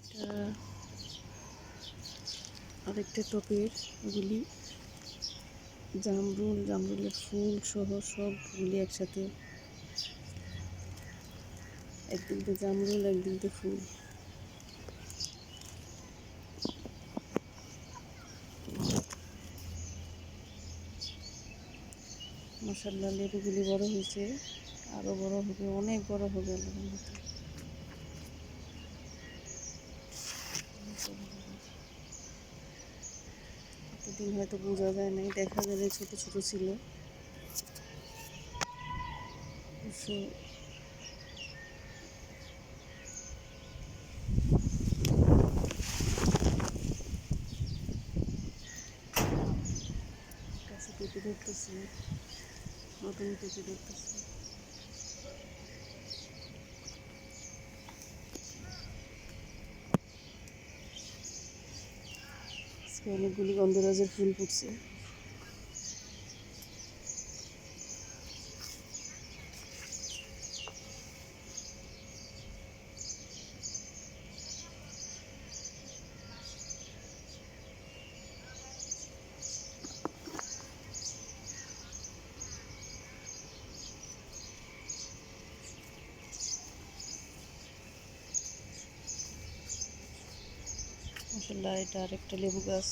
এটা আরেকটা টপের এগুলি। জামরুল, জামরুলের ফুল সহ সবগুলি একসাথে। একদিনতে জামরুল একদিনতে ফুল। মশাল্লা লেবুগুলি বড় হয়েছে। আরও বড় হবে, অনেক বড় হবে আল্লাহর মতো এতদিন হয়তো বোঝা যায় নাই, দেখা গেলে ছোট ছোট ছিল। কাছে পেঁপে ধরতেছি, নতুন পেঁপে ধরতেছি। অনেকগুলি গন্ধরাজের ফুল ফুটছে। মশলা এটা আরেকটা লেবু গাছ।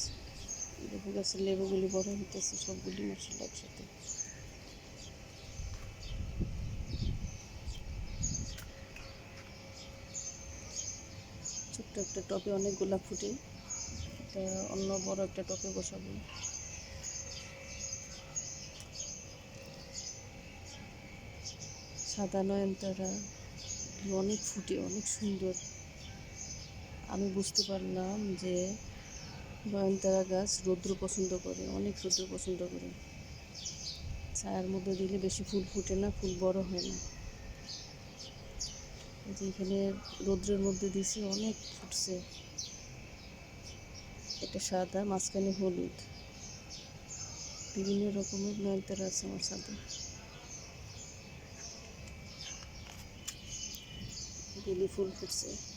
লেবু গাছের লেবুগুলি বড় হইতেছে, সবগুলি মশলা একসাথে। ছোট্ট একটা টবে অনেক গোলাপ ফুটে, এটা অন্য বড় একটা টবে বসাবো। সাদা নয়নতারা, অনেক ফুটে, অনেক সুন্দর। আমি বুঝতে পারলাম যে নয়নতারা গাছ রৌদ্র পছন্দ করে, অনেক রৌদ্র পছন্দ করে। ছায়ার মধ্যে দিলে বেশি ফুল ফুটে না, ফুল বড় হয় না। এখানে রৌদ্রের মধ্যে দিয়েছি অনেক ফুটছে। এটা সাদা, মাঝখানে হলুদ। বিভিন্ন রকমের নয়নতারা আছে আমার সাথে। বেলি ফুল ফুটছে।